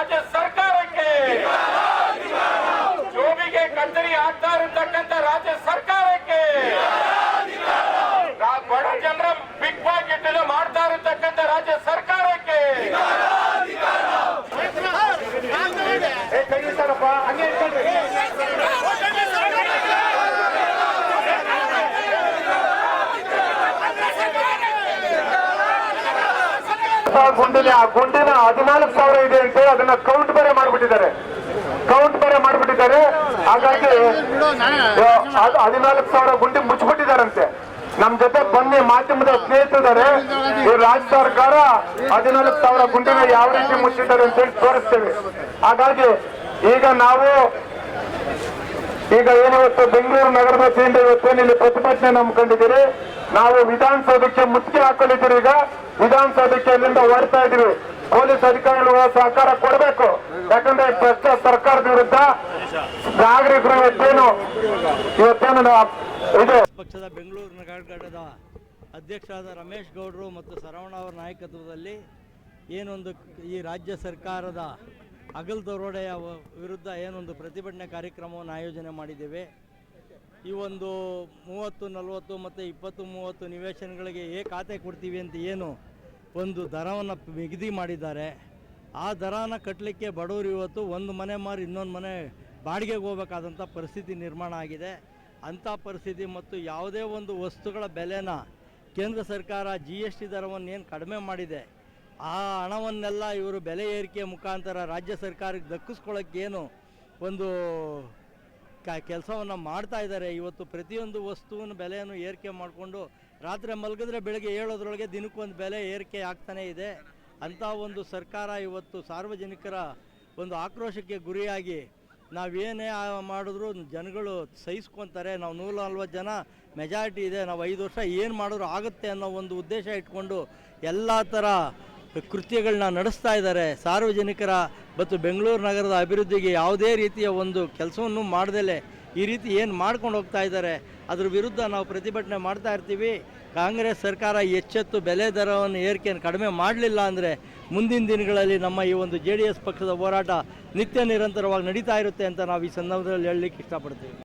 ಇರತಕ್ಕಂಥ ಆ ಗುಂಡಿನ ಆ ಗುಂಡಿನ ಹದಿನಾಲ್ಕು ಸಾವಿರ ಇದೆ ಅಂತ ಅದನ್ನ ಕೌಂಟ್ ಬರೆ ಮಾಡ್ಬಿಟ್ಟಿದ್ದಾರೆ. ಕೌಂಟ್ ಬರೆ ಮಾಡ್ಬಿಟ್ಟಿದ್ದಾರೆ. ಹಾಗಾಗಿ ಹದಿನಾಲ್ಕು ಸಾವಿರ ಗುಂಡಿ ಮುಚ್ಚಿಬಿಟ್ಟಿದ್ದಾರಂತೆ. ನಮ್ ಜೊತೆ ಬನ್ನಿ, ಮಾಧ್ಯಮದ ಸ್ನೇಹಿತರಿದ್ದಾರೆ. ಈ ರಾಜ್ಯ ಸರ್ಕಾರ ಹದಿನಾಲ್ಕು ಸಾವಿರ ಗುಂಡಿನ ಯಾವ ರೀತಿ ಮುಚ್ಚಿದ್ದಾರೆ ಅಂತ ಹೇಳಿ ತೋರಿಸ್ತೇವೆ. ಹಾಗಾಗಿ, ಈಗ ನಾವು ಈಗ ಏನಿವತ್ತು ಬೆಂಗಳೂರು ನಗರದ ವತಿಯಿಂದ ಇವತ್ತು ಇಲ್ಲಿ ಪ್ರತಿಭಟನೆ ನಂಬ್ಕೊಂಡಿದ್ದೀರಿ ನಾವು ವಿಧಾನಸೌಧಕ್ಕೆ ಮುತ್ತಿಗೆ ಹಾಕೊಂಡಿದ್ದೀರಿ ಈಗ. ವಿಧಾನಸೌಧಕ್ಕೆ ಅಲ್ಲಿಂದ ಹೊರತಾ ಇದೀವಿ ಪೊಲೀಸ್ ಅಧಿಕಾರಿಗಳು ಸಹಕಾರ ಕೊಡಬೇಕು. ಯಾಕಂದ್ರೆ ಭ್ರಷ್ಟ ಸರ್ಕಾರದ ವಿರುದ್ಧ ನಾಗರಿಕರು ಇವತ್ತೇನು ಇವತ್ತೇನು ಇದು ಪಕ್ಷದ ಬೆಂಗಳೂರು ನಗರದ ಅಧ್ಯಕ್ಷರಾದ ರಮೇಶ್ ಗೌಡರು ಮತ್ತು ಸರವಣ ಅವರ ನಾಯಕತ್ವದಲ್ಲಿ ಏನೊಂದು ಈ ರಾಜ್ಯ ಸರ್ಕಾರದ ಅಗಲ್ ದರೋಡೆಯ ವಿರುದ್ಧ ಏನೊಂದು ಪ್ರತಿಭಟನೆ ಕಾರ್ಯಕ್ರಮವನ್ನು ಆಯೋಜನೆ ಮಾಡಿದ್ದೇವೆ. ಈ ಒಂದು ಮೂವತ್ತು, ನಲವತ್ತು ಮತ್ತು ಇಪ್ಪತ್ತು, ಮೂವತ್ತು ನಿವೇಶನಗಳಿಗೆ ಏ ಖಾತೆ ಕೊಡ್ತೀವಿ ಅಂತ ಏನು ಒಂದು ದರವನ್ನು ನಿಗದಿ ಮಾಡಿದ್ದಾರೆ. ಆ ದರನ ಕಟ್ಟಲಿಕ್ಕೆ ಬಡವರು ಇವತ್ತು ಒಂದು ಮನೆ ಮಾರಿ ಇನ್ನೊಂದು ಮನೆ ಬಾಡಿಗೆಗೆ ಹೋಗಬೇಕಾದಂಥ ಪರಿಸ್ಥಿತಿ ನಿರ್ಮಾಣ ಆಗಿದೆ. ಅಂಥ ಪರಿಸ್ಥಿತಿ ಮತ್ತು ಯಾವುದೇ ಒಂದು ವಸ್ತುಗಳ ಬೆಲೆನ ಕೇಂದ್ರ ಸರ್ಕಾರ ಜಿ ಎಸ್ ಟಿ ದರವನ್ನು ಏನು ಕಡಿಮೆ ಮಾಡಿದೆ ಆ ಹಣವನ್ನೆಲ್ಲ ಇವರು ಬೆಲೆ ಏರಿಕೆ ಮುಖಾಂತರ ರಾಜ್ಯ ಸರ್ಕಾರಕ್ಕೆ ದಕ್ಕಿಸ್ಕೊಳ್ಳೋಕ್ಕೆ ಏನು ಒಂದು ಕ ಕೆಲಸವನ್ನು ಮಾಡ್ತಾ ಇದ್ದಾರೆ. ಇವತ್ತು ಪ್ರತಿಯೊಂದು ವಸ್ತುವನ್ನು ಬೆಲೆಯನ್ನು ಏರಿಕೆ ಮಾಡಿಕೊಂಡು ರಾತ್ರಿ ಮಲಗಿದ್ರೆ ಬೆಳಗ್ಗೆ ಏಳೋದ್ರೊಳಗೆ ದಿನಕ್ಕೊಂದು ಬೆಲೆ ಏರಿಕೆ ಆಗ್ತಾನೇ ಇದೆ. ಅಂಥ ಒಂದು ಸರ್ಕಾರ ಇವತ್ತು ಸಾರ್ವಜನಿಕರ ಒಂದು ಆಕ್ರೋಶಕ್ಕೆ ಗುರಿಯಾಗಿ ನಾವೇನೇ ಮಾಡಿದ್ರು ಜನಗಳು ಸಹಿಸ್ಕೊತಾರೆ. ನಾವು ನೂರ ನಲ್ವತ್ತು ಜನ ಮೆಜಾರಿಟಿ ಇದೆ. ನಾವು ಐದು ವರ್ಷ ಏನು ಮಾಡಿದ್ರು ಆಗುತ್ತೆ ಅನ್ನೋ ಒಂದು ಉದ್ದೇಶ ಇಟ್ಕೊಂಡು ಎಲ್ಲ ಥರ ಕೃತ್ಯಗಳನ್ನ ನಡೆಸ್ತಾ ಇದ್ದಾರೆ. ಸಾರ್ವಜನಿಕರ ಮತ್ತು ಬೆಂಗಳೂರು ನಗರದ ಅಭಿವೃದ್ಧಿಗೆ ಯಾವುದೇ ರೀತಿಯ ಒಂದು ಕೆಲಸವನ್ನು ಮಾಡದಲೇ ಈ ರೀತಿ ಏನು ಮಾಡ್ಕೊಂಡು ಹೋಗ್ತಾ ಇದ್ದಾರೆ, ಅದ್ರ ವಿರುದ್ಧ ನಾವು ಪ್ರತಿಭಟನೆ ಮಾಡ್ತಾ ಇರ್ತೀವಿ. ಕಾಂಗ್ರೆಸ್ ಸರ್ಕಾರ ಎಚ್ಚೆತ್ತು ಬೆಲೆ ದರವನ್ನು ಏರಿಕೆಯನ್ನು ಕಡಿಮೆ ಮಾಡಲಿಲ್ಲ ಅಂದರೆ ಮುಂದಿನ ದಿನಗಳಲ್ಲಿ ನಮ್ಮ ಈ ಒಂದು ಜೆ ಪಕ್ಷದ ಹೋರಾಟ ನಿತ್ಯ ನಿರಂತರವಾಗಿ ನಡೀತಾ ಇರುತ್ತೆ ಅಂತ ನಾವು ಈ ಸಂದರ್ಭದಲ್ಲಿ ಹೇಳಲಿಕ್ಕೆ ಇಷ್ಟಪಡ್ತೀವಿ.